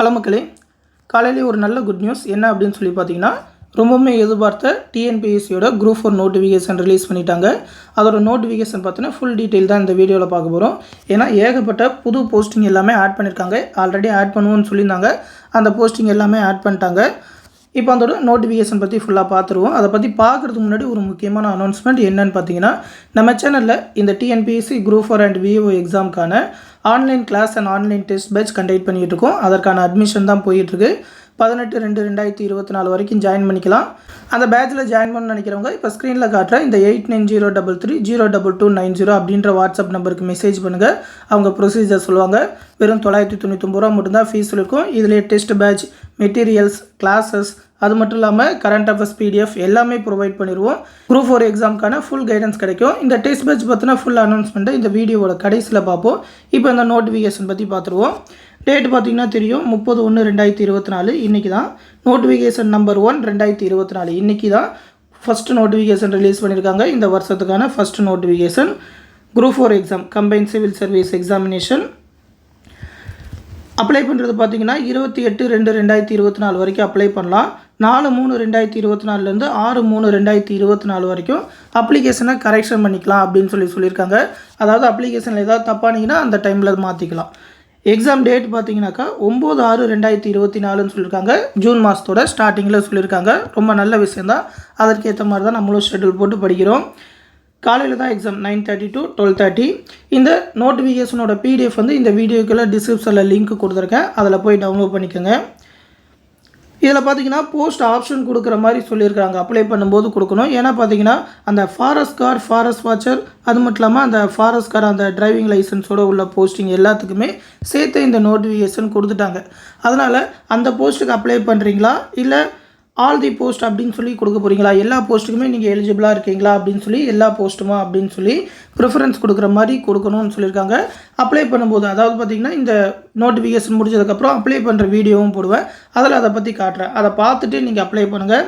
Hello மக்களே காலையிலே ஒரு நல்ல குட் நியூஸ் என்ன அப்படின்னு சொல்லி பார்த்தீங்கன்னா ரொம்பவுமே எதிர்பார்த்த டிஎன்பிஎஸ்சியோட குரூப் ஃபோர் நோட்டிஃபிகேஷன் ரிலீஸ் பண்ணிட்டாங்க. அதோட நோட்டிஃபிகேஷன் பார்த்தீங்கன்னா ஃபுல் டீட்டெயில் தான் இந்த வீடியோவில் பார்க்க போகிறோம் ஏன்னா ஏகப்பட்ட புது போஸ்டிங் எல்லாமே ஆட் பண்ணியிருக்காங்க ஆல்ரெடி ஆட் பண்ணுவோன்னு சொல்லியிருந்தாங்க. அந்த போஸ்டிங் எல்லாமே ஆட் பண்ணிட்டாங்க. இப்போ அதோட நோட்டிஃபிகேஷன் பற்றி ஃபுல்லாக பார்த்துருவோம். அதை பற்றி பார்க்குறதுக்கு முன்னாடி ஒரு முக்கியமான அனௌன்ஸ்மெண்ட் என்னன்னு பார்த்தீங்கன்னா நம்ம சேனலில் இந்த TNPSC group four and VO எக்ஸாமுக்கான online class and online test batch conduct பண்ணிகிட்டு இருக்கோம் அதற்கான அட்மிஷன் தான் போயிட்டுருக்கு. பதினெட்டு ரெண்டு ரெண்டாயிரத்தி இருபத்தி நாலு வரைக்கும் ஜாயின் பண்ணிக்கலாம். அந்த பேட்சில் ஜாயின் பண்ண நினைக்கிறவங்க இப்போ ஸ்க்ரீனில் காட்டுற இந்த eight nine zero double three zero double two nine zero அப்படின்ற வாட்ஸ்அப் நம்பருக்கு மெசேஜ் பண்ணுங்கள் அவங்க ப்ரொசீஜர் சொல்லுவாங்க. வெறும் தொள்ளாயிரத்தி தொண்ணூற்றொம்பது ரூபா மட்டும்தான் ஃபீஸ் இருக்கும். இதிலே டெஸ்ட் பேட்ச் மெட்டீரியல்ஸ் கிளாஸஸ் அது மட்டும் இல்லாமல் கரண்ட் அஃபேர்ஸ் பிடிஎஃப் எல்லாமே ப்ரொவைட் பண்ணிடுவோம் குரூப் ஃபோர் எக்ஸாமுக்கான ஃபுல் கைடன்ஸ் கிடைக்கும். இந்த டெஸ்ட் பேட்ச் பற்றின ஃபுல் அனௌன்ஸ்மெண்ட்டை இந்த வீடியோவோட கடைசியில் பார்ப்போம். இப்போ இந்த நோட்டிஃபிகேஷன் பற்றி பார்த்துருவோம். டேட் பார்த்திங்கன்னா தெரியும். முப்பது ஒன்று ரெண்டாயிரத்தி இருபத்தி நாலு. இன்றைக்கி தான் நோட்டிஃபிகேஷன் நம்பர் ஒன் ரெண்டாயிரத்தி இருபத்தி நாலு. இன்றைக்கி தான் ஃபஸ்ட்டு நோட்டிஃபிகேஷன் ரிலீஸ் பண்ணியிருக்காங்க இந்த வருஷத்துக்கான first notification group four exam combine civil service examination apply பண்ணுறது பார்த்தீங்கன்னா இருபத்தி எட்டு ரெண்டு ரெண்டாயிரத்தி இருபத்தி நாலு வரைக்கும் அப்ளை பண்ணலாம். நாலு மூணு ரெண்டாயிரத்தி இருபத்தி நாலுலேருந்து ஆறு மூணு ரெண்டாயிரத்தி இருபத்தி நாலு வரைக்கும் அப்ளிகேஷனை கரெக்ஷன் பண்ணிக்கலாம் அப்படின்னு சொல்லி சொல்லியிருக்காங்க. அதாவது அப்ளிகேஷனில் ஏதாவது தப்பானீங்கன்னா அந்த டைமில் மாற்றிக்கலாம் எக்ஸாம் டேட் பார்த்தீங்கன்னாக்கா ஒம்பது ஆறு ரெண்டாயிரத்தி இருபத்தி நாலுன்னு சொல்லியிருக்காங்க. ஜூன் மாதத்தோட ஸ்டார்டிங்கில் சொல்லியிருக்காங்க. ரொம்ப நல்ல விஷயந்தான் அதற்கேற்ற மாதிரி தான் நம்மளும் ஷெட்யூல் போட்டு படிக்கிறோம். காலையில் தான் exam nine thirty to twelve thirty இந்த நோட்டிஃபிகேஷனோட பிடிஎஃப் வந்து இந்த வீடியோக்குள்ளே டிஸ்கிரிப்ஷனில் லிங்க் கொடுத்துருக்கேன். அதில் போய் டவுன்லோட் பண்ணிக்கோங்க. இதில் பார்த்தீங்கன்னா போஸ்ட் ஆப்ஷன் கொடுக்குற மாதிரி சொல்லியிருக்காங்க அப்ளை பண்ணும்போது கொடுக்கணும். ஏன்னா பார்த்தீங்கன்னா அந்த ஃபாரஸ்ட் கார் ஃபாரஸ்ட் வாட்சர் அது மட்டும் இல்லாமல் அந்த ஃபாரஸ்ட் கார் அந்த டிரைவிங் லைசன்ஸோடு உள்ள போஸ்டிங் எல்லாத்துக்குமே சேர்த்து இந்த நோட்டிஃபிகேஷன் கொடுத்துட்டாங்க. அதனால் அந்த போஸ்ட்டுக்கு அப்ளை பண்ணுறீங்களா இல்லை ஆல் தி போஸ்ட் அப்படின்னு சொல்லி கொடுக்க போகிறீங்களா எல்லா போஸ்ட்டுக்குமே நீங்கள் எலிஜிபிளாக இருக்கீங்களா அப்படின்னு சொல்லி எல்லா போஸ்ட்டுமா அப்படின்னு சொல்லி ப்ரிஃபரன்ஸ் கொடுக்குற மாதிரி கொடுக்கணும்னு சொல்லியிருக்காங்க. அப்ளை பண்ணும்போது அதாவது பார்த்திங்கன்னா இந்த நோட்டிஃபிகேஷன் முடிஞ்சதுக்கப்புறம் அப்ளை பண்ணுற வீடியோவும் போடுவேன். அதில் அதை பற்றி காட்டுறேன். அதை பார்த்துட்டு நீங்கள் அப்ளை பண்ணுங்கள்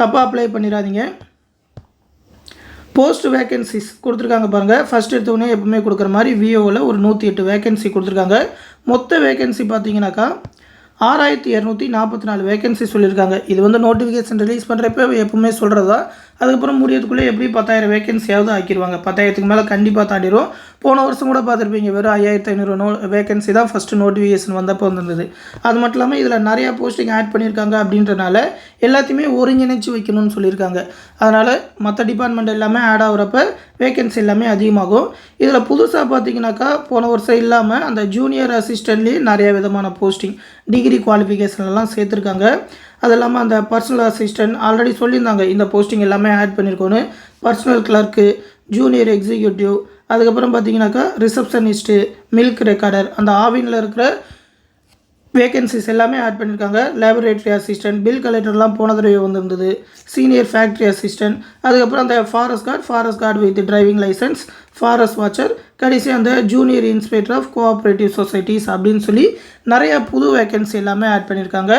தப்பாக அப்ளை பண்ணிடாதீங்க. போஸ்ட் வேகன்சிஸ் கொடுத்துருக்காங்க பாருங்கள் ஃபஸ்ட் எடுத்தோடனே எப்பவுமே கொடுக்குற மாதிரி விஓவில் ஒரு நூற்றி எட்டு வேகன்சி கொடுத்துருக்காங்க. மொத்த வேகன்சி பார்த்தீங்கன்னாக்கா ஆறாயிரத்தி இரநூத்தி நாற்பத்தி நாலு வேகன்சி சொல்லியிருக்காங்க. இது வந்து நோட்டிஃபிகேஷன் ரிலீஸ் பண்ணுறப்ப எப்பவுமே சொல்கிறது தான் அதுக்கப்புறம் முடியறதுக்குள்ளே எப்படி பத்தாயிரம் வேகன்சியாவது ஆக்கிடுவாங்க பத்தாயிரத்துக்கு மேலே கண்டிப்பாக தாண்டிடும் போன வருஷம் கூட பார்த்துருப்பீங்க வெறும் ஐயாயிரத்தி ஐநூறு நோ வேகன்சி தான் ஃபஸ்ட்டு நோட்டிஃபிகேஷன் வந்தப்போ வந்திருந்தது. அது மட்டும் இல்லாமல் இதில் நிறையா போஸ்டிங் ஆட் பண்ணியிருக்காங்க அப்படின்றனால எல்லாத்தையுமே ஒருங்கிணைச்சு வைக்கணும்னு சொல்லியிருக்காங்க. அதனால் மற்ற டிபார்ட்மெண்ட் எல்லாமே ஆட் ஆகுறப்ப வேகன்சி எல்லாமே அதிகமாகும். இதில் புதுசாக பார்த்தீங்கன்னாக்கா போன வருஷம் இல்லாமல் அந்த ஜூனியர் அசிஸ்டன்ட்லேயே நிறைய விதமான போஸ்டிங் டிகிரி குவாலிஃபிகேஷன்லாம் சேர்த்துருக்காங்க. அது இல்லாமல் அந்த பர்சனல் அசிஸ்டன்ட் ஆல்ரெடி சொல்லியிருந்தாங்க. இந்த போஸ்டிங் எல்லாமே ஆட் பண்ணியிருக்கோன்னு பர்சனல் கிளர்க்கு ஜூனியர் எக்ஸிக்யூட்டிவ் அதுக்கப்புறம் பார்த்தீங்கன்னாக்கா ரிசப்ஷனிஸ்ட்டு மில்க் ரெக்கார்டர் அந்த ஆவினில் இருக்கிற வேகன்சிஸ் எல்லாமே ஆட் பண்ணியிருக்காங்க லேபரேட்டரி அசிஸ்டன்ட் பில் கலெக்டர்லாம் போன தடவை வந்திருந்தது. சீனியர் ஃபேக்ட்ரி அசிஸ்டன்ட் அதுக்கப்புறம் அந்த forest guard forest guard with driving licence forest watcher கடைசி அந்த junior inspector of cooperative societies அப்படின்னு சொல்லி நிறையா புது வேகன்சி எல்லாமே ஆட் பண்ணியிருக்காங்க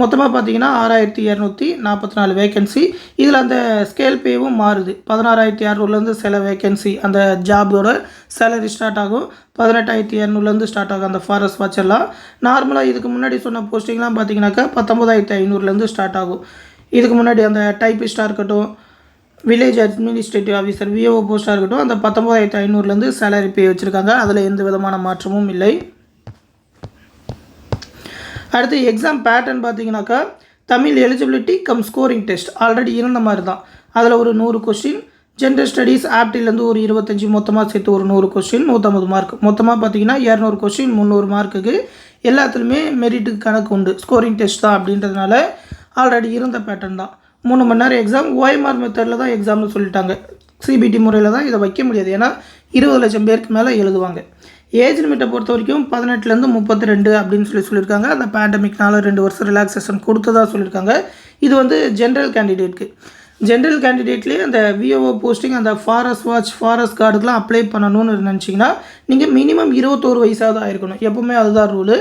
மொத்தமாக பார்த்தீங்கன்னா ஆறாயிரத்தி இரநூத்தி நாற்பத்தி நாலு வேகன்சி இதில் அந்த ஸ்கேல் பேவும் மாறுது. பதினாறாயிரத்தி இரநூறுலேருந்து சில வேகன்சி அந்த ஜாபோட சேலரி ஸ்டார்ட் ஆகும். பதினெட்டாயிரத்தி இரநூறுலேருந்து ஸ்டார்ட் ஆகும் அந்த ஃபாரஸ்ட் வாட்செல்லாம் நார்மலாக இதுக்கு முன்னாடி சொன்ன போஸ்டிங்லாம் பார்த்தீங்கன்னாக்கா பத்தொம்பதாயிரத்தி ஐநூறுலேருந்து ஸ்டார்ட் ஆகும். இதுக்கு முன்னாடி அந்த டைப்பிஸ்ட்டாக இருக்கட்டும் வில்லேஜ் அட்மினிஸ்ட்ரேட்டிவ் ஆஃபீஸர் விஓஓ போஸ்ட்டாக இருக்கட்டும் அந்த பத்தொம்பதாயிரத்தி ஐநூறுலேருந்து சேலரி பே வச்சுருக்காங்க. அதில் எந்த விதமான மாற்றமும் இல்லை. அடுத்து எக்ஸாம் பேட்டர்ன் பார்த்தீங்கன்னாக்கா Tamil eligibility cum scoring test already இருந்த மாதிரி தான். அதில் ஒரு நூறு கொஸ்டின் ஜென்ரல் ஸ்டடீஸ் ஆப்டிலேருந்து ஒரு இருபத்தஞ்சி மொத்தமாக சேர்த்து ஒரு நூறு கொஸ்டின் நூற்றம்பது மார்க் மொத்தமாக பார்த்தீங்கன்னா இரநூறு கொஸ்டின் முந்நூறு மார்க்குக்கு எல்லாத்துலேயுமே மெரிட்டுக்கு கணக்கு உண்டு. ஸ்கோரிங் டெஸ்ட் தான் அப்படின்றதுனால ஆல்ரெடி இருந்த பேட்டர்ன் தான். மூணு மணி நேரம் எக்ஸாம் ஓஎம்ஆர் மெத்தடில் தான் எக்ஸாம்னு சொல்லிட்டாங்க. சிபிடி முறையில் தான் இதை வைக்க முடியாது. ஏன்னா இருபது லட்சம் பேருக்கு மேலே எழுதுவாங்க. ஏஜ் லிமிட்டை பொறுத்த வரைக்கும் பதினெட்டுலேருந்து முப்பத்தி ரெண்டு அப்படின்னு சொல்லி சொல்லியிருக்காங்க. அந்த பேண்டமிக்னால ரெண்டு வருஷம் ரிலாக்ஸேஷன் கொடுத்ததா சொல்லியிருக்காங்க. இது வந்து ஜென்ரல் கேண்டிடேட்க்கு ஜென்ரல் கேண்டிடேட்லேயே அந்த விஓஓ போஸ்டிங் அந்த ஃபாரஸ்ட் வாட்ச் ஃபாரஸ்ட் கார்டுக்கெலாம் அப்ளை பண்ணணும்னு நினச்சிங்கன்னா நீங்கள் மினிமம் இருபத்தோரு வயசாவது ஆயிருக்கணும். எப்போவுமே அதுதான் ரூலு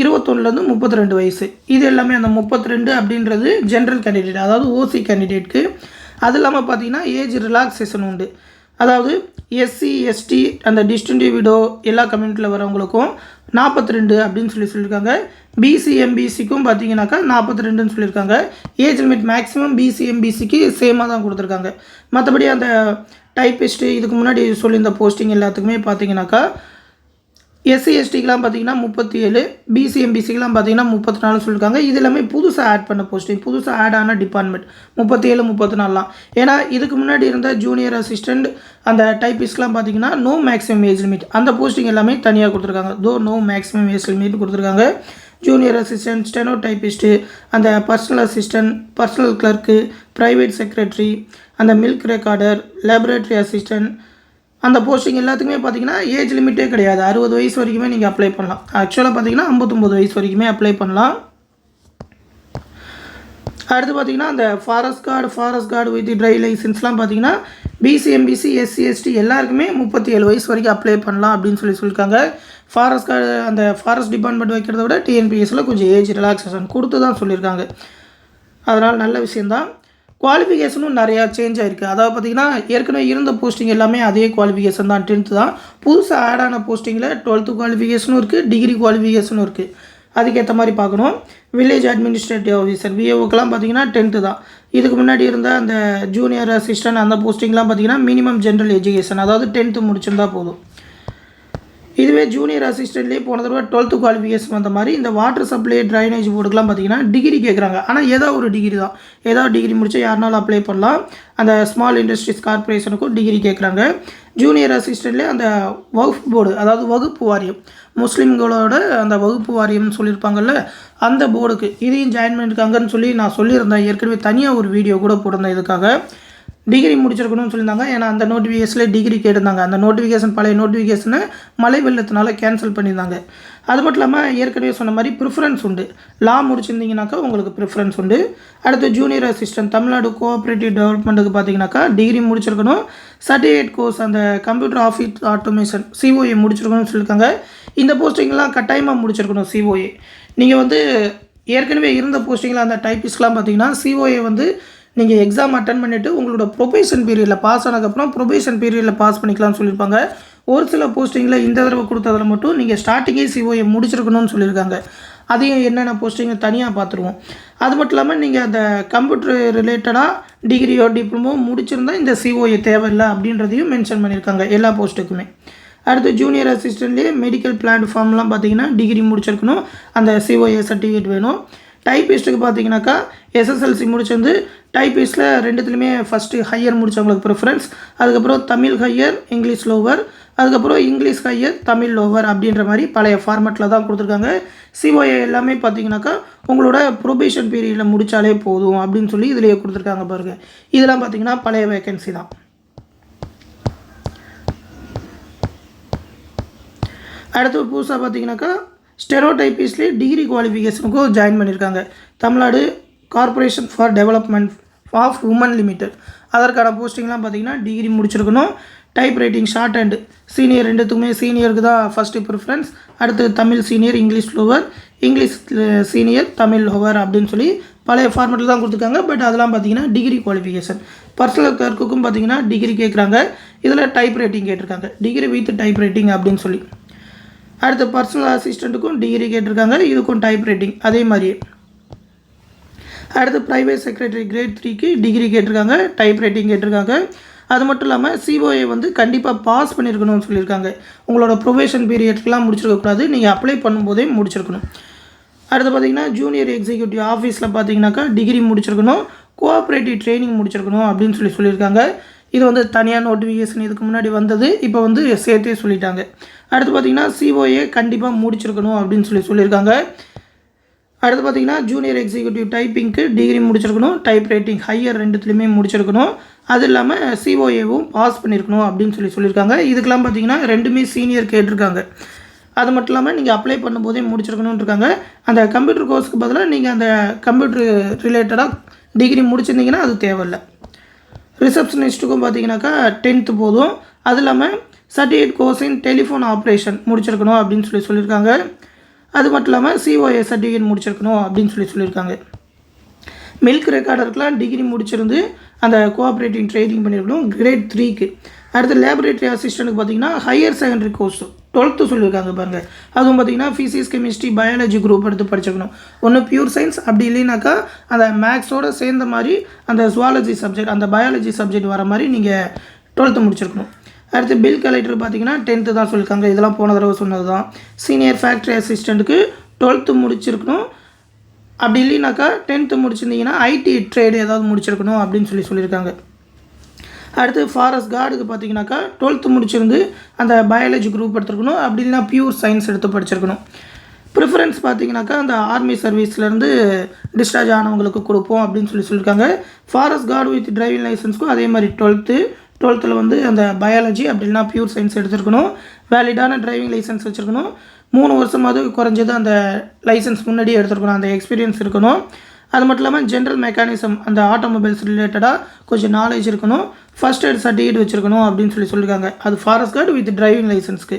இருபத்தொன்னுலேருந்து முப்பத்தி ரெண்டு வயசு. இது எல்லாமே அந்த முப்பத்தி ரெண்டு அப்படின்றது ஜென்ரல் கேண்டிடேட் அதாவது ஓசி கேண்டிடேட்க்கு அது இல்லாமல் பார்த்தீங்கன்னா ஏஜ் ரிலாக்ஸேஷன் உண்டு. அதாவது எஸ்சி எஸ்டி அந்த டிஸ்டன்டி விடோ எல்லா கம்யூனிட்டியில் வரவங்களுக்கும் நாற்பத்தி ரெண்டு அப்படின்னு சொல்லி சொல்லியிருக்காங்க பிசிஎம்பிசிக்கும் பார்த்தீங்கன்னாக்கா நாற்பத்தி ரெண்டுன்னு சொல்லியிருக்காங்க ஏஜ் லிமிட் மேக்ஸிமம் பிசிஎம்பிசிக்கு சேமாக தான் கொடுத்துருக்காங்க. மற்றபடி அந்த டைப்பிஸ்ட்டு இதுக்கு முன்னாடி சொல்லியிருந்த போஸ்டிங் எல்லாத்துக்குமே பார்த்தீங்கன்னாக்கா எஸ்சி எஸ்டிக்கெலாம் பார்த்தீங்கன்னா முப்பத்தி ஏழு பிசிஎம்பிசிக்கெலாம் பார்த்தீங்கன்னா முப்பத்தி நாலு சொல்லியிருக்காங்க. இது எல்லாமே புதுசாக ஆட் பண்ண போஸ்டிங் புதுசாக ஆட் ஆன டிபார்ட்மெண்ட் முப்பத்தி ஏழு முப்பத்தி நாலாம் ஏன்னா இதுக்கு முன்னாடி இருந்த ஜூனியர் அசிஸ்டண்ட் அந்த டைப்பிஸ்ட்லாம் பார்த்தீங்கன்னா நோ மேக்ஸிமம் ஏஜ் லிமிட் அந்த போஸ்டிங் எல்லாமே தனியாக கொடுத்துருக்காங்க. Though no maximum age limit கொடுத்துருக்காங்க. ஜூனியர் அசிஸ்டன்ட் ஸ்டெனோ டைப்பிஸ்ட்டு அந்த personal assistant personal clerk private secretary அந்த மில்க் ரெக்கார்டர் லேபரேட்டரி அசிஸ்டன்ட் அந்த போஸ்டிங் எல்லாத்துக்குமே பார்த்தீங்கன்னா ஏஜ் லிமிட்டே கிடையாது. அறுபது வயசு வரைக்குமே நீங்கள் அப்ளை பண்ணலாம். ஆக்சுவலாக பார்த்தீங்கன்னா ஐம்பத்தொம்போது வயசு வரைக்குமே அப்ளை பண்ணலாம். அடுத்து பார்த்தீங்கன்னா அந்த forest guard forest guard with driving லைசன்ஸ்லாம் பார்த்தீங்கன்னா பிசிஎம்பிசி எஸ்சி எஸ்டி எல்லாருக்குமே முப்பத்தி ஏழு வயசு வரைக்கும் அப்ளை பண்ணலாம் அப்படின்னு சொல்லி சொல்லியிருக்காங்க. ஃபாரஸ்ட் கார்டு அந்த ஃபாரஸ்ட் டிபார்ட்மெண்ட் வைக்கிறத விட டிஎன்பிஎஸ்சில் கொஞ்சம் ஏஜ் ரிலாக்ஸேஷன் கொடுத்து தான் சொல்லியிருக்காங்க. அதனால் நல்ல விஷயந்தான் குவாலிஃபிகேஷனும் நிறையா சேஞ்ச் ஆயிருக்கு. அதாவது பார்த்தீங்கன்னா ஏற்கனவே இருந்த போஸ்டிங் எல்லாமே அதே குவாலிஃபிகேஷன் தான். டென்த்து தான். புதுசாக ஆட் ஆன போஸ்டிங்கில் டுவெல்த்து குவாலிஃபிகேஷனும் இருக்குது டிகிரி குவாலிஃபிகேஷனும் இருக்குது அதுக்கேற்ற மாதிரி பார்க்கணும். வில்லேஜ் அட்மினிஸ்ட்ரேட்டிவ் ஆஃபீஸர் விஏஓக்கெலாம் பார்த்தீங்கன்னா டென்த்து தான். இதுக்கு முன்னாடி இருந்த அந்த ஜூனியர் அசிஸ்டன்ட் அந்த போஸ்டிங்லாம் பார்த்தீங்கன்னா மினிமம் ஜென்ரல் எஜுகேஷன் அதாவது டென்த்து முடிச்சிருந்தா போதும். இதுவே ஜூனியர் அசிஸ்டன்ட்லேயே போன தடவை டுவெல்த்து குவாலிஃபிகேஷன் வந்த மாதிரி இந்த வாட்டர் சப்ளை ட்ரைனேஜ் போர்டுக்கெலாம் பார்த்தீங்கன்னா டிகிரி கேட்குறாங்க. ஆனால் ஏதோ ஒரு டிகிரி தான். ஏதாவது டிகிரி முடிச்சா யாருனாலும் அப்ளை பண்ணலாம். அந்த ஸ்மால் இண்டஸ்ட்ரீஸ் கார்பரேஷனுக்கும் டிகிரி கேட்குறாங்க. ஜூனியர் அசிஸ்டன்ட்லேயே அந்த வகுப்பு போர்டு அதாவது வகுப்பு வாரியம் முஸ்லீம்களோட அந்த வகுப்பு வாரியம்னு சொல்லியிருப்பாங்கல்ல அந்த போர்டுக்கு இதையும் ஜாயின் பண்ணியிருக்காங்கன்னு சொல்லி நான் சொல்லியிருந்தேன். ஏற்கனவே தனியாக ஒரு வீடியோ கூட போட்டிருந்தேன் இதுக்காக. டிகிரி முடிச்சிருக்கணும்னு சொல்லியிருந்தாங்க. ஏன்னா அந்த நோட்டிஃபிகேஷனில் டிகிரி கேட்டிருந்தாங்க. அந்த நோட்டிஃபிகேஷன் பழைய நோட்டிஃபிகேஷனை மழை வெள்ளத்தினால கேன்சல் பண்ணியிருந்தாங்க. அது மட்டும் இல்லாமல் ஏற்கனவே சொன்ன மாதிரி ப்ரிஃபரன்ஸ் உண்டு. லா முடிச்சிருந்தீங்கனாக்கா உங்களுக்கு ப்ரிஃபரன்ஸ் உண்டு. அடுத்து ஜூனியர் அசிஸ்டன்ட் தமிழ்நாடு கோஆப்ரேட்டிவ் டெவலப்மெண்ட்டுக்கு பார்த்தீங்கன்னாக்கா டிகிரி முடிச்சிருக்கணும். சர்டிஃபிகேட் கோர்ஸ் அந்த கம்ப்யூட்டர் ஆஃபீஸ் ஆட்டோமேஷன் சிஓஏ முடிச்சிருக்கணும்னு சொல்லியிருக்காங்க. இந்த போஸ்டிங்லாம் கட்டாயமாக முடிச்சிருக்கணும் சிஓஏ நீங்கள் வந்து ஏற்கனவே இருந்த போஸ்டிங்கில் அந்த டைப்பிஸ்ட்லாம் பார்த்தீங்கன்னா சிஓஏ வந்து நீங்கள் எக்ஸாம் அட்டன் பண்ணிவிட்டு உங்களோட ப்ரொபேஷன் பீரியடில் பாஸ் ஆனதுக்கப்புறம் ப்ரொபேஷன் பீரியடில் பாஸ் பண்ணிக்கலாம்னு சொல்லியிருப்பாங்க. ஒரு சில போஸ்டிங்கில் இந்த தடவை கொடுத்ததில் மட்டும் நீங்கள் ஸ்டார்டிங்கே சிஓஏ முடிச்சிருக்கணும்னு சொல்லியிருக்காங்க. அதையும் என்னென்ன போஸ்டிங்கை தனியாக பார்த்துருவோம். அது மட்டும் இல்லாமல் நீங்கள் அந்த கம்ப்யூட்டர் ரிலேட்டடாக டிகிரியோ டிப்ளமோ முடிச்சிருந்தால் இந்த சிஓஏ தேவையில்லை அப்படின்றதையும் மென்ஷன் பண்ணியிருக்காங்க எல்லா போஸ்ட்டுக்குமே அடுத்து ஜூனியர் அசிஸ்டன்ட்லேயே மெடிக்கல் பிளாட்ஃபார்ம்லாம் பார்த்தீங்கன்னா டிகிரி முடிச்சிருக்கணும். அந்த சிஓஏ சர்டிஃபிகேட் வேணும். டைப்பிஸ்ட்டுக்கு பார்த்தீங்கன்னாக்கா எஸ்எஸ்எல்சி முடிச்சிருந்து டைப்பிஸ்ட்டில் ரெண்டுத்துலையுமே ஃபஸ்ட்டு ஹையர் முடித்தவங்களுக்கு ப்ரிஃபரன்ஸ் அதுக்கப்புறம் தமிழ் ஹையர் இங்கிலீஷ் லோவர் அதுக்கப்புறம் இங்கிலீஷ் ஹையர் தமிழ் லோவர் அப்படின்ற மாதிரி பழைய ஃபார்மேட்டில் தான் கொடுத்துருக்காங்க. சிஓஏ எல்லாமே பார்த்தீங்கன்னாக்கா உங்களோட ப்ரொபேஷன் பீரியடில் முடித்தாலே போதும் அப்படின்னு சொல்லி இதிலேயே கொடுத்துருக்காங்க பாருங்கள் இதெல்லாம் பார்த்தீங்கன்னா பழைய வேகன்சி தான். அடுத்து புதுசாக பார்த்தீங்கன்னாக்கா ஸ்டெரோடைப்பிஸ்ட்லேயே டிகிரி குவாலிஃபிகேஷனுக்கும் ஜாயின் பண்ணியிருக்காங்க Tamil Nadu corporation for development of women limited அதற்கான போஸ்டிங்லாம் பார்த்தீங்கன்னா டிகிரி முடிச்சிருக்கணும். Type writing short and senior ரெண்டுத்துக்குமே சீனியருக்கு தான் ஃபஸ்ட்டு ப்ரிஃபரன்ஸ் அடுத்து Tamil senior English lower English senior Tamil lower அப்படின்னு சொல்லி பழைய ஃபார்மேட்டில் தான் கொடுத்துருக்காங்க. பட் அதெல்லாம் பார்த்தீங்கன்னா டிகிரி குவாலிஃபிகேஷன் பர்சனல் கிளர்க்குக்கும் பார்த்தீங்கன்னா டிகிரி கேட்குறாங்க. இதில் டைப் ரைட்டிங் கேட்டிருக்காங்க. டிகிரி வித் டைப் ரைட்டிங் அப்படின்னு சொல்லி. அடுத்து பர்சனல் அசிஸ்டண்ட்டுக்கும் டிகிரி கேட்டிருக்காங்க. இதுக்கும் டைப் ரைட்டிங் அதே மாதிரியே. அடுத்து ப்ரைவேட் செக்ரட்டரி கிரேட் த்ரீக்கு டிகிரி கேட்டிருக்காங்க. டைப் ரைட்டிங் கேட்டிருக்காங்க. அது மட்டும் இல்லாமல் சிஓஏ வந்து கண்டிப்பாக பாஸ் பண்ணியிருக்கணும்னு சொல்லியிருக்காங்க. உங்களோட ப்ரொவேஷன் பீரியட்லாம் முடிச்சிருக்கக்கூடாது நீங்கள் அப்ளை பண்ணும்போதே முடிச்சிருக்கணும். அடுத்து பார்த்தீங்கன்னா ஜூனியர் எக்ஸிக்யூட்டிவ் ஆஃபீஸில் பார்த்தீங்கன்னாக்கா டிகிரி முடிச்சிருக்கணும். கோஆப்ரேட்டிவ் ட்ரைனிங் முடிச்சிருக்கணும் அப்படின்னு சொல்லி சொல்லியிருக்காங்க. இது வந்து தனியாக நோட்டிஃபிகேஷன் இதுக்கு முன்னாடி வந்தது. இப்போ வந்து சேர்த்தே சொல்லிட்டாங்க. அடுத்து பார்த்தீங்கன்னா சிஓஏ கண்டிப்பாக முடிச்சிருக்கணும் அப்படின்னு சொல்லி சொல்லியிருக்காங்க. அடுத்து பார்த்தீங்கன்னா ஜூனியர் எக்ஸிக்யூட்டிவ் டைப்பிங்க்கு டிகிரி முடிச்சிருக்கணும். டைப் ரைட்டிங் ஹையர் ரெண்டுத்துலையுமே முடிச்சிருக்கணும். அது இல்லாமல் சிஓஏவும் பாஸ் பண்ணியிருக்கணும் அப்படின்னு சொல்லி சொல்லியிருக்காங்க. இதுக்கெல்லாம் பார்த்தீங்கன்னா ரெண்டுமே சீனியர் கேட்டிருக்காங்க. அது மட்டும் இல்லாமல் நீங்கள் அப்ளை பண்ணும்போதே முடிச்சிருக்கணும்னு இருக்காங்க. அந்த கம்ப்யூட்டர் கோர்ஸ்க்கு பதிலாக நீங்கள் அந்த கம்ப்யூட்டர் ரிலேட்டடாக டிகிரி முடிச்சிருந்தீங்கன்னா அது தேவையில்லை. ரிசப்ஷனிஸ்ட்டுக்கும் பார்த்தீங்கன்னாக்கா டென்த்து போதும். அது இல்லாமல் certificate course in telephone operation முடிச்சிருக்கணும் அப்படின்னு சொல்லி சொல்லியிருக்காங்க. அது மட்டும் இல்லாமல் சிஓஏ சர்டிஃபிகேட் முடிச்சிருக்கணும் அப்படின்னு சொல்லி சொல்லியிருக்காங்க. மில்க் ரெக்கார்டருக்குலாம் டிகிரி முடிச்சிருந்து அந்த கோஆப்ரேட்டிவ் ட்ரைனிங் பண்ணியிருக்கணும் கிரேட் த்ரீக்கு அடுத்து லேபரேட்டரி அசிஸ்டண்ட்டுக்கு பார்த்தீங்கன்னா ஹையர் செகண்டரி கோர்ஸும் டுவெல்த்து சொல்லியிருக்காங்க பாருங்கள் அதுவும் பார்த்தீங்கன்னா ஃபிசிக்ஸ் கெமிஸ்ட்ரி பயாலஜி குரூப் எடுத்து படிச்சுக்கணும் ஒன்று பியூர் சயின்ஸ் அப்படி இல்லைனாக்கா அந்த மேக்ஸோடு சேர்ந்த மாதிரி அந்த சுவாலஜி சப்ஜெக்ட் அந்த பயாலஜி சப்ஜெக்ட் வர மாதிரி நீங்கள் டுவெல்த்து முடிச்சிருக்கணும். அடுத்து பில் கலெக்டர் பார்த்தீங்கன்னா டென்த்து தான் சொல்லியிருக்காங்க. இதெல்லாம் போன தடவை சொன்னது தான் சீனியர் ஃபேக்ட்ரி அசிஸ்டண்ட்டுக்கு டுவெல்த்து முடிச்சிருக்கணும். அப்படி இல்லைனாக்கா டென்த்து முடிச்சிருந்தீங்கன்னா ஐடி ட்ரேடு ஏதாவது முடிச்சிருக்கணும் அப்படின்னு சொல்லி சொல்லியிருக்காங்க. அடுத்து ஃபாரஸ்ட் கார்டுக்கு பார்த்தீங்கன்னாக்கா டுவெல்த்து முடிச்சிருந்து அந்த பயாலஜி குரூப் எடுத்துருக்கணும். அப்படி இல்லைனா பியூர் சயின்ஸ் எடுத்து படிச்சிருக்கணும். ப்ரிஃபரன்ஸ் பார்த்தீங்கன்னாக்கா அந்த ஆர்மி சர்வீஸ்லேருந்து டிஸ்சார்ஜ் ஆனவங்களுக்கு கொடுப்போம் அப்படின்னு சொல்லி சொல்லியிருக்காங்க ஃபாரஸ்ட் கார்டு வித் டிரைவிங் லைசன்ஸ்க்கும் அதே மாதிரி டுவெல்த்து டுவெல்த்தில் வந்து அந்த பயாலஜி அப்படி இல்லைனா பியூர் சயின்ஸ் எடுத்துருக்கணும். வேலிடான டிரைவிங் லைசன்ஸ் வச்சுருக்கணும். மூணு வருஷமாவது குறைஞ்சது அந்த லைசன்ஸ் முன்னாடியே எடுத்துருக்கணும். அந்த எக்ஸ்பீரியன்ஸ் இருக்கணும். அது மட்டும் இல்லாமல் ஜென்ரல் மெக்கானிசம் அந்த ஆட்டோமொபைல்ஸ் ரிலேட்டடாக கொஞ்சம் நாலேஜ் இருக்கணும். ஃபர்ஸ்ட் எய்ட் சர்டிஃபிகேட் வச்சுருக்கணும் அப்படின்னு சொல்லி சொல்லியிருக்காங்க அது ஃபாரஸ்ட் கார்டு வித் டிரைவிங் லைசன்ஸ்க்கு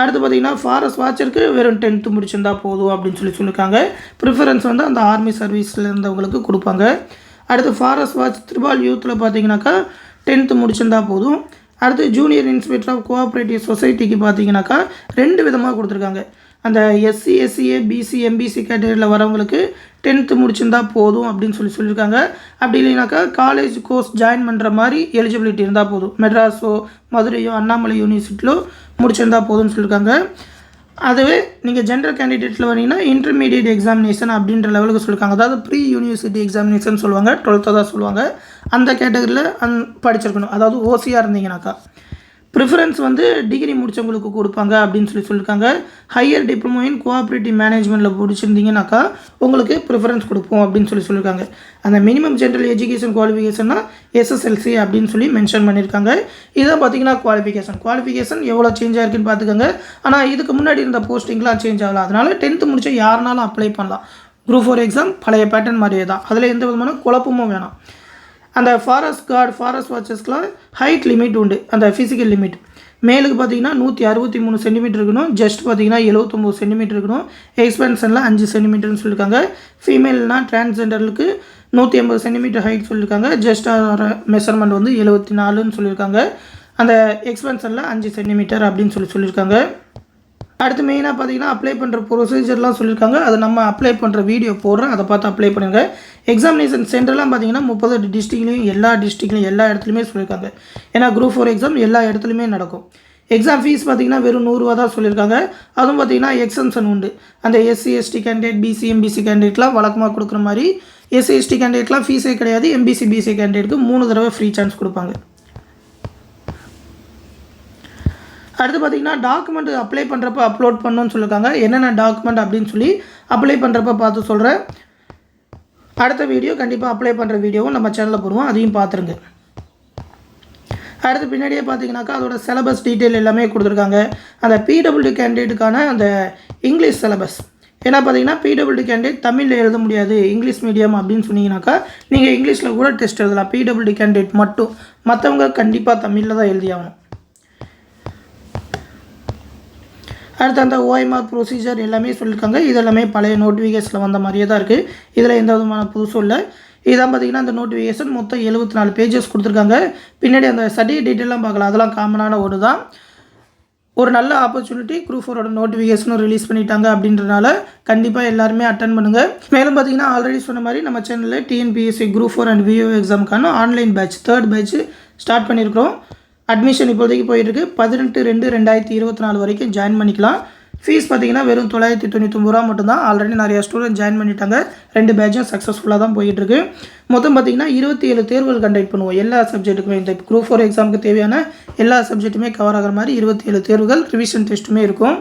அடுத்து பார்த்தீங்கன்னா ஃபாரஸ்ட் வாட்சருக்கு வெறும் டென்த்து முடிச்சிருந்தா போதும் அப்படின்னு சொல்லி சொல்லியிருக்காங்க ப்ரிஃபரன்ஸ் வந்து அந்த ஆர்மி சர்வீஸில் இருந்தவங்களுக்கு கொடுப்பாங்க. அடுத்து ஃபாரஸ்ட் வாட்ச் த்ரிபால் யூத்தில் பார்த்தீங்கன்னாக்கா டென்த்து முடிச்சிருந்தா போதும். அடுத்து ஜூனியர் இன்ஸ்பெக்டர் ஆஃப் கோஆப்ரேட்டிவ் சொசைட்டிக்கு பார்த்தீங்கன்னாக்கா ரெண்டு விதமாக கொடுத்துருக்காங்க. அந்த எஸ்சி எஸ்சிஏ பிசி எம்பிசி கேட்டகரியில் வரவங்களுக்கு டென்த்து முடிச்சிருந்தா போதும் அப்படின்னு சொல்லி சொல்லியிருக்காங்க. அப்படி இல்லைனாக்கா காலேஜ் கோர்ஸ் ஜாயின் பண்ணுற மாதிரி எலிஜிபிலிட்டி இருந்தால் போதும். மெட்ராஸோ மதுரையோ அண்ணாமலை யூனிவர்சிட்டியிலோ முடிச்சிருந்தா போதும்னு சொல்லியிருக்காங்க. அதுவே நீங்கள் ஜென்ரல் கேண்டிடேட்டில் வரீங்கன்னா இன்டர்மீடியட் எக்ஸாமினேஷன் அப்படின்ற லெவலுக்கு சொல்லியிருக்காங்க. அதாவது ப்ரீ யூனிவர்சிட்டி எக்ஸாமினேஷன் சொல்லுவாங்க. டுவெல்த்தை தான் சொல்லுவாங்க. அந்த கேட்டகரியில் அந் படிச்சிருக்கணும். அதாவது ஓசியாக இருந்தீங்கனாக்கா. ப்ரிஃபரன்ஸ் வந்து டிகிரி முடித்தவங்களுக்கு கொடுப்பாங்க அப்படின்னு சொல்லி சொல்லியிருக்காங்க ஹையர் டிப்ளமோ இன் கோஆப்ரேட்டிவ் மேனேஜ்மெண்ட்டில் முடிச்சிருந்தீங்கனாக்கா உங்களுக்கு ப்ரிஃபரன்ஸ் கொடுப்போம் அப்படின்னு சொல்லி சொல்லியிருக்காங்க அந்த மினிமம் ஜென்ரல் எஜுகேஷன் குவாலிஃபிகேஷன்னா எஸ்எஸ்எல்சி அப்படின்னு சொல்லி மென்ஷன் பண்ணியிருக்காங்க இதான் பார்த்தீங்கன்னா குவாலிஃபிகேஷன் குவாலிஃபிகேஷன் எவ்வளோ சேஞ்ச் ஆயிருக்குன்னு பார்த்துக்கோங்க ஆனால் இதுக்கு முன்னாடி இருந்த போஸ்டிங்லாம் சேஞ்ச் ஆகல. அதனால் டென்த்து முடிச்ச யாருனாலும் அப்ளை பண்ணலாம். குரூப் ஃபோர் எக்ஸாம் பழைய பேட்டர்ன் மாதிரியே தான். அதில் எந்த விதமான குழப்பமும் வேணாம். அந்த ஃபாரஸ்ட் கார்டு ஃபாரஸ்ட் வாட்சஸ்க்கெலாம் ஹைட் லிமிட் உண்டு. அந்த ஃபிசிக்கல் லிமிட் மேலுக்கு பார்த்தீங்கன்னா நூற்றி அறுபத்தி மூணு சென்டிமீட்டர் இருக்கணும். ஜஸ்ட் பார்த்தீங்கன்னா எழுபத்தொம்போது சென்டிமீட்டர் இருக்கணும். எக்ஸ்பென்ஷனில் அஞ்சு சென்டிமீட்டர்னு சொல்லியிருக்காங்க ஃபீமேல்னா டிரான்ஸ்ஜெண்டருக்கு நூற்றி ஐம்பது சென்டிமீட்டர் ஹைட் சொல்லியிருக்காங்க ஜஸ்ட் மெஷர்மெண்ட் வந்து எழுபத்தி நாலுன்னு சொல்லியிருக்காங்க அந்த எக்ஸ்பென்ஷனில் அஞ்சு சென்டிமீட்டர் அப்படின்னு சொல்லி சொல்லியிருக்காங்க அடுத்து மெயினாக பார்த்தீங்கன்னா அப்ளை பண்ணுற ப்ரொசீஜர்லாம் சொல்லியிருக்காங்க அதை நம்ம அப்ளை பண்ணுற வீடியோ போடுறோம் அதை பார்த்து அப்ளை பண்ணுங்கள் எக்ஸாமினேஷன் சென்டர்லாம் பார்த்தீங்கன்னா முப்பது டிஸ்ட்ரிக்ட்லையும் எல்லா டிஸ்ட்ரிக்ட்லையும் எல்லா இடத்துலையுமே சொல்லியிருக்காங்க ஏன்னா குரூப் ஃபோர் எக்ஸாம் எல்லா இடத்துலையுமே நடக்கும். எக்ஸாம் ஃபீஸ் பார்த்தீங்கன்னா வெறும் நூறுரூவா தான் சொல்லியிருக்காங்க அதுவும் பார்த்தீங்கன்னா எக்ஸம்ஷன் உண்டு. அந்த SC ST candidate BC MBC கேண்டிடேட்லாம் வழக்கமாக கொடுக்குற மாதிரி எஸ்சி எஸ்டி கேண்டிடேட்லாம் ஃபீஸே கிடையாது. எம்பிசி பிசி கேண்டிடேட்க்கு மூணு தடவை ஃப்ரீ சான்ஸ் கொடுப்பாங்க. அடுத்து பார்த்தீங்கன்னா டாக்குமெண்ட் அப்ளை பண்ணுறப்ப அப்லோட் பண்ணணும்னு சொல்லியிருக்காங்க என்னென்ன டாக்குமெண்ட் அப்படின்னு சொல்லி அப்ளை பண்ணுறப்ப பார்த்து சொல்கிறேன் அடுத்த வீடியோ கண்டிப்பாக அப்ளை பண்ணுற வீடியோவும் நம்ம சேனலில் போடுவோம். அதையும் பார்த்துருங்க அடுத்து பின்னாடியே பார்த்தீங்கன்னாக்கா அதோட சிலபஸ் டீட்டெயில் எல்லாமே கொடுத்துருக்காங்க. அந்த பிடபிள்யூ கேண்டிடேட்டுக்கான அந்த இங்கிலீஷ் சிலபஸ் ஏன்னா பார்த்தீங்கன்னா பிடபிள்யூ கேண்டிடேட் தமிழில் எழுத முடியாது இங்கிலீஷ் மீடியம் அப்படின்னு சொன்னீங்கன்னாக்கா நீங்கள் இங்கிலீஷில் கூட டெஸ்ட் எழுதலாம். பிடபிள்யூ கேண்டிடேட் மட்டும். மற்றவங்க கண்டிப்பாக தமிழில் தான் எழுதி ஆகணும் அடுத்து அந்த ஓஎம்ஆர் ப்ரொசீஜர் எல்லாமே சொல்லியிருக்காங்க. இது எல்லாமே பழைய நோட்டிஃபிகேஷனில் வந்த மாதிரியே தான் இருக்குது இதில் எந்த விதமான புதுசும் இல்லை. இதான் பார்த்தீங்கன்னா அந்த நோட்டிஃபிகேஷன் மொத்தம் எழுபத்தி நாலு பேஜஸ் கொடுத்துருக்காங்க. பின்னாடி அந்த சர்டிஃபிகேட் டீட்டெயிலாம் பார்க்கலாம். அதெல்லாம் காமனான ஒன்று தான். ஒரு நல்ல ஆப்பர்ச்சுனிட்டி குரூப் ஃபோரோட நோட்டிஃபிகேஷனும் ரிலீஸ் பண்ணிட்டாங்க அப்படின்றனால கண்டிப்பாக எல்லாருமே அட்டன் பண்ணுங்கள் மேலும் பார்த்தீங்கன்னா ஆல்ரெடி சொன்ன மாதிரி நம்ம சேனலில் TNPSC group four and VO எக்ஸாமுக்கான online batch third batch start பண்ணியிருக்கிறோம். அட்மிஷன் இப்போதைக்கு போயிட்டுருக்கு. பதினெட்டு ரெண்டு ரெண்டாயிரத்தி இருபத்தி நாலு வரைக்கும் ஜாயின் பண்ணிக்கலாம். ஃபீஸ் பார்த்தீங்கன்னா வெறும் தொள்ளாயிரத்தி தொண்ணூத்தொம்பது ரூபா மட்டும்தான். ஆல்ரெடி நிறைய ஸ்டூடெண்ட் ஜாயின் பண்ணிட்டாங்க. ரெண்டு பேட்சும் சக்ஸஸ்ஃபுல்லாக தான் போயிட்டுருக்கு. மொத்தம் பார்த்தீங்கன்னா இருபத்தி ஏழு தேர்வுகள் கண்டக்ட் பண்ணுவோம். எல்லா சப்ஜெக்ட்டுக்குமே இந்த குரூப் ஃபோர் எக்ஸாமுக்கு தேவையான எல்லா சப்ஜெக்ட்டுமே கவர் ஆகிற மாதிரி இருபத்தி ஏழு தேர்வுகள் ரிவிஷன் டெஸ்ட்டுமே இருக்கும்.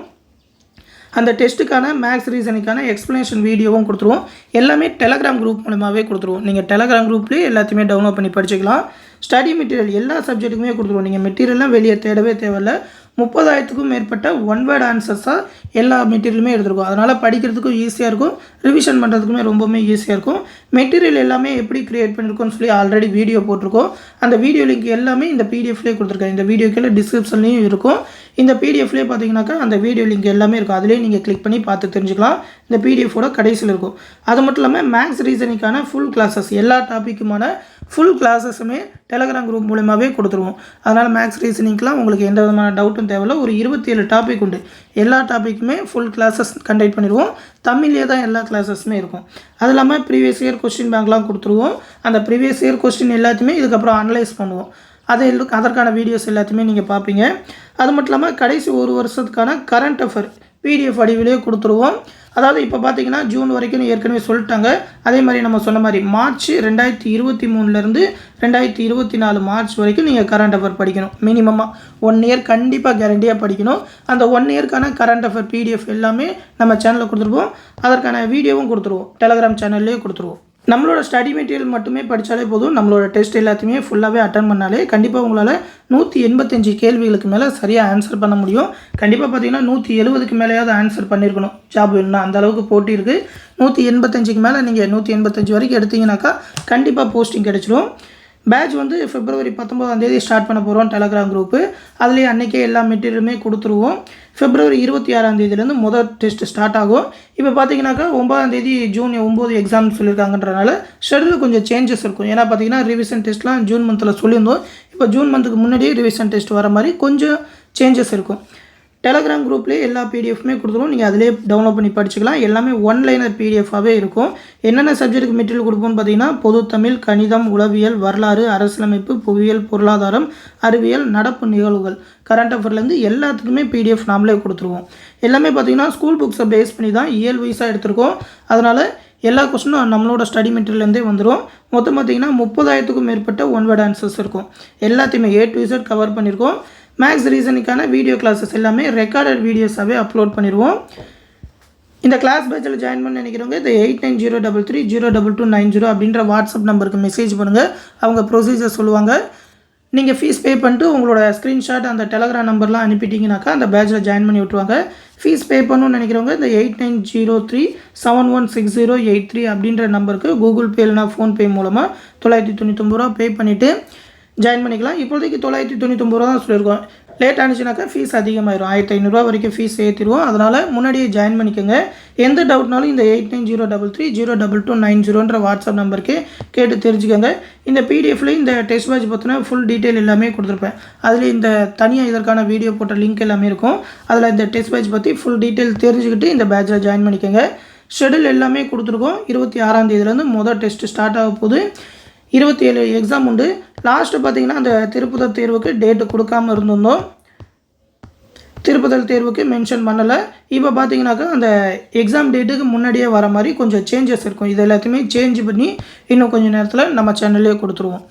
அந்த டெஸ்ட்டுக்கான மேக்ஸ் ரீசனுக்கான எக்ஸ்ப்ளனேஷன் வீடியோவும் கொடுத்துருவோம். எல்லாமே டெலகிராம் குரூப் மூலமாகவே கொடுத்துருவோம். நீங்கள் டெலகிராம் குரூப்லேயே எல்லாத்தையுமே டவுன்லோட் பண்ணி படிச்சுக்கலாம். ஸ்டடி மெட்டீரியல் எல்லா சப்ஜெக்ட்டுக்குமே கொடுத்துருவோம். நீங்கள் மெட்டீரியல்லாம் வெளியே தேடவே தேவையில்ல. முப்பதாயிரத்துக்கும் மேற்பட்ட ஒன் வேர்ட் ஆன்சர்ஸாக எல்லா மெட்டீரியலுமே எடுத்துருக்கும். அதனால் படிக்கிறதுக்கும் ஈஸியாக இருக்கும். ரிவிஷன் பண்ணுறதுக்குமே ரொம்பவுமே ஈஸியாக இருக்கும். மெட்டீரியல் எல்லாமே எப்படி க்ரியேட் பண்ணியிருக்கோம்னு சொல்லி ஆல்ரெடி வீடியோ போட்டிருக்கோம். அந்த வீடியோ லிங்க் எல்லாமே இந்த பிடிஎஃப்லேயே கொடுத்துருக்கேன். இந்த வீடியோ கீழே டிஸ்கிரிப்ஷன்லேயும் இருக்கும். இந்த பிடிஎஃப்லேயே பார்த்தீங்கன்னாக்கா அந்த வீடியோ லிங்க் எல்லாமே இருக்கும். அதிலே நீங்கள் கிளிக் பண்ணி பார்த்து தெரிஞ்சுக்கலாம். இந்த பிடிஎஃபோட கடைசியில் இருக்கும். அது மட்டும் இல்லாமல் மேக்ஸ் ரீசனிங்கான ஃபுல் கிளாஸஸ் எல்லா டாப்பிக்குமான ஃபுல் கிளாஸஸுமே டெலகிராம் குரூப் மூலயமாவே கொடுத்துருவோம். அதனால் மேக்ஸ் ரீசனிங்க்கெலாம் உங்களுக்கு எந்த விதமான டவுட்டும் தேவையில்ல. ஒரு இருபத்தி ஏழு டாபிக் உண்டு. எல்லா டாப்பிக்குமே ஃபுல் கிளாஸஸ் கண்டக்ட் பண்ணிடுவோம். தமிழ்லேயே தான் எல்லா கிளாஸஸுமே இருக்கும். அது இல்லாமல் ப்ரீவியஸ் இயர் கொஸ்டின் பேங்க்லாம் கொடுத்துருவோம். அந்த ப்ரீவியஸ் இயர் கொஸ்டின் எல்லாத்தையுமே இதுக்கப்புறம் அனலைஸ் பண்ணுவோம். அதை அதற்கான வீடியோஸ் எல்லாத்தையுமே நீங்கள் பார்ப்பீங்க. அது மட்டும் இல்லாமல் கடைசி ஒரு வருஷத்துக்கான கரண்ட் அஃபேர் பிடிஎஃப் வடிவிலே கொடுத்துருவோம். அதாவது இப்போ பார்த்தீங்கன்னா ஜூன் வரைக்கும் ஏற்கனவே சொல்லிட்டாங்க. அதே மாதிரி நம்ம சொன்ன மாதிரி மார்ச் ரெண்டாயிரத்தி இருபத்தி மூணுலேருந்து ரெண்டாயிரத்தி இருபத்தி நாலு மார்ச் வரைக்கும் நீங்கள் கரண்ட் அஃபேர் படிக்கணும். மினிமமாக ஒன் இயர் கண்டிப்பாக கேரண்டியாக படிக்கணும். அந்த ஒன் இயர்க்கான கரண்ட் அஃபேர் பிடிஎஃப் எல்லாமே நம்ம சேனலில் கொடுத்துருவோம் அதற்கான வீடியோவும் கொடுத்துருவோம். டெலகிராம் சேனல்லையே கொடுத்துருவோம். நம்மளோட ஸ்டடி மெட்டீரியல் மட்டுமே படித்தாலே போதும். நம்மளோட டெஸ்ட் எல்லாத்தையுமே ஃபுல்லாகவே அட்டன் பண்ணாலே கண்டிப்பாக உங்களால் நூற்றி எண்பத்தஞ்சு கேள்விகளுக்கு மேலே சரியாக ஆன்சர் பண்ண முடியும். கண்டிப்பாக பார்த்தீங்கன்னா நூற்றி எழுபதுக்கு மேலேயாவது ஆன்சர் பண்ணியிருக்கணும் ஜாப் வேணும்னா அந்த அளவுக்கு போட்டி இருக்குது நூற்றி எண்பத்தஞ்சுக்கு மேலே நீங்கள் நூற்றி எண்பத்தஞ்சு வரைக்கும் எடுத்தீங்கன்னாக்கா கண்டிப்பாக போஸ்டிங் கிடச்சிரும். பேட்ச் வந்து பிப்ரவரி பத்தொம்போதாந்தேதி ஸ்டார்ட் பண்ண போகிறோம் டெலகிராம் குரூப்பு அதுலேயே அன்றைக்கே எல்லா மெட்டீரியலுமே கொடுத்துருவோம். பிப்ரவரி இருபத்தி ஆறாம் தேதியிலேருந்து முதல் டெஸ்ட் ஸ்டார்ட் ஆகும். இப்போ பார்த்தீங்கன்னாக்கா ஒன்பதாம் தேதி ஜூன் ஒம்பது எக்ஸாம் சொல்லியிருக்காங்கன்றனால ஷெடியூல் கொஞ்சம் சேஞ்சஸ் இருக்கும். ஏன்னா பார்த்தீங்கன்னா ரிவிஷன் டெஸ்ட்லாம் ஜூன் மந்தில் சொல்லியிருந்தோம். இப்போ ஜூன் மந்த்துக்கு முன்னாடியே ரிவிஷன் டெஸ்ட் வர மாதிரி கொஞ்சம் சேஞ்சஸ் இருக்கும். டெலகிராம் குரூப்லேயே எல்லா பிடிஎஃப்மே கொடுத்துருவோம். நீங்கள் அதிலே டவுன்லோட் பண்ணி படிச்சுக்கலாம். எல்லாமே ஒன் லைனர் பிடிஎஃபாகவே இருக்கும். என்னென்ன சப்ஜெக்ட்டுக்கு மெட்டீரியல் கொடுப்போம்னு பார்த்தீங்கன்னா பொது தமிழ் கணிதம் உளவியல் வரலாறு அரசியலமைப்பு புவியியல் பொருளாதாரம் அறிவியல் நடப்பு நிகழ்வுகள். கரண்ட் அஃபேர்லேருந்து எல்லாத்துக்குமே பிடிஎஃப் நாமளே கொடுத்துருவோம். எல்லாமே பார்த்தீங்கன்னா ஸ்கூல் புக்ஸை பேஸ் பண்ணி தான் இயல் வைஸாக எடுத்திருக்கோம். அதனால் எல்லா கொஸ்டினும் நம்மளோட ஸ்டடி மெட்டீரியல்லேருந்தே வந்துடும் மொத்தம் பார்த்தீங்கன்னா முப்பதாயிரத்துக்கும் மேற்பட்ட ஒன் வேர்ட் ஆன்சர்ஸ் இருக்கும். எல்லாத்தையுமே ஏ டு இசட் கவர் பண்ணியிருக்கோம் மேக்ஸ் ரீசனுக்கான வீடியோ கிளாஸஸ் எல்லாமே ரெக்கார்டட் வீடியோஸாகவே அப்லோட் பண்ணிடுவோம் இந்த கிளாஸ் பேட்சில் ஜாயின் பண்ண நினைக்கிறவங்க இந்த eight nine zero double three zero double two nine zero அப்படின்ற வாட்ஸ்அப் நம்பருக்கு மெசேஜ் பண்ணுங்கள் அவங்க ப்ரொசீஜர் சொல்லுவாங்க. நீங்கள் ஃபீஸ் பே பண்ணிட்டு உங்களோட ஸ்க்ரீன்ஷாட் அந்த டெலகிராம் நம்பர்லாம் அனுப்பிட்டீங்கனாக்கா அந்த பேட்சில் ஜாயின் பண்ணி விட்ருவாங்க ஃபீஸ் பே பண்ணணும்னு நினைக்கிறவங்க இந்த eight nine zero three seven one six zero eight three அப்படின்ற நம்பருக்கு கூகுள் பே இல்லைனா ஃபோன்பே மூலமாக தொள்ளாயிரத்தி தொண்ணூற்றொம்பது ரூபா பே பண்ணிவிட்டு ஜாயின் பண்ணிக்கலாம். இப்போதைக்கு தொள்ளாயிரத்தி தொண்ணூத்தொம்பது ரூபா தான் சொல்லியிருக்கோம். லேட் ஆனிச்சுனாக்கா ஃபீஸ் அதிகமாயிரும். ஆயிரத்தி ஐநூறுரூவா வரைக்கும் ஃபீஸ் ஏற்றிடுவோம் அதனால் முன்னாடியே ஜாயின் பண்ணிக்கோங்க. எந்த டவுட்னாலும் இந்த eight nine zero double three zero double two nine ஜீரோன்ற WhatsApp நம்பருக்கு கேட்டு தெரிஞ்சுக்கோங்க. இந்த பிடிஎஃப்ல இந்த டெஸ்ட் பேட்ச் பற்றின ஃபுல் டீட்டெயில் எல்லாமே கொடுத்துருப்பேன். அதில் இந்த தனியாக இதற்கான வீடியோ போட்ட லிங்க் எல்லாமே இருக்கும். அதில் இந்த டெஸ்ட் பேட்ச் பற்றி ஃபுல் டீட்டெயில் தெரிஞ்சுக்கிட்டு இந்த பேட்சில் ஜாயின் பண்ணிக்கோங்க. ஷெடியூல் எல்லாமே கொடுத்துருக்கோம். இருபத்தி ஆறாம் தேதியிலேருந்து மொதல் டெஸ்ட் ஸ்டார்ட் ஆக போகுது. இருபத்தி ஏழு எக்ஸாம் உண்டு. லாஸ்ட்டு பார்த்தீங்கன்னா அந்த திருப்புதல் தேர்வுக்கு டேட்டு கொடுக்காம இருந்திருந்தோம். திருப்புதல் தேர்வுக்கு மென்ஷன் பண்ணலை. இப்போ பார்த்தீங்கன்னாக்கா அந்த எக்ஸாம் டேட்டுக்கு முன்னாடியே வர மாதிரி கொஞ்சம் சேஞ்சஸ் இருக்கும். இது எல்லாத்தையுமே சேஞ்ச் பண்ணி இன்னும் கொஞ்சம் நேரத்தில் நம்ம சேனல்லே கொடுத்துருவோம்.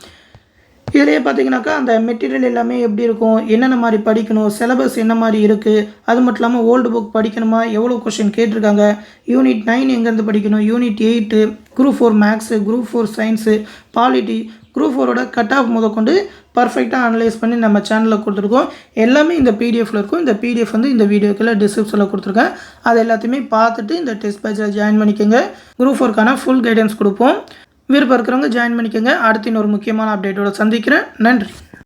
இதுலேயே பார்த்தீங்கன்னாக்கா அந்த மெட்டீரியல் எல்லாமே எப்படி இருக்கும் என்னென்ன மாதிரி படிக்கணும் சிலபஸ் என்ன மாதிரி இருக்குது அது மட்டும் இல்லாமல் ஓல்டு புக் படிக்கணுமா எவ்வளோ கொஷின் கேட்டிருக்காங்க யூனிட் நைன் எங்கேருந்து படிக்கணும் unit eight group four maths group four science polity group ஃபோரோட கட் ஆஃப் முதற்கொண்டு பர்ஃபெக்டாக அனலைஸ் பண்ணி நம்ம சேனலில் கொடுத்துருக்கோம். எல்லாமே இந்த பிடிஎஃப்ல இருக்கும். இந்த பிடிஎஃப் வந்து இந்த வீடியோக்கில் டிஸ்கிரிப்ஷனில் கொடுத்துருக்கேன். அது எல்லாத்தையுமே பார்த்துட்டு இந்த டெஸ்ட் பேட்சில் ஜாயின் பண்ணிக்கோங்க. குரூப் ஃபோருக்கான ஃபுல் கைடன்ஸ் கொடுப்போம். விருப்பம் இருக்கிறவங்க ஜாயின் பண்ணிக்கோங்க. அடுத்து இன்னொரு முக்கியமான அப்டேட்டோட சந்திக்கிறேன். நன்றி.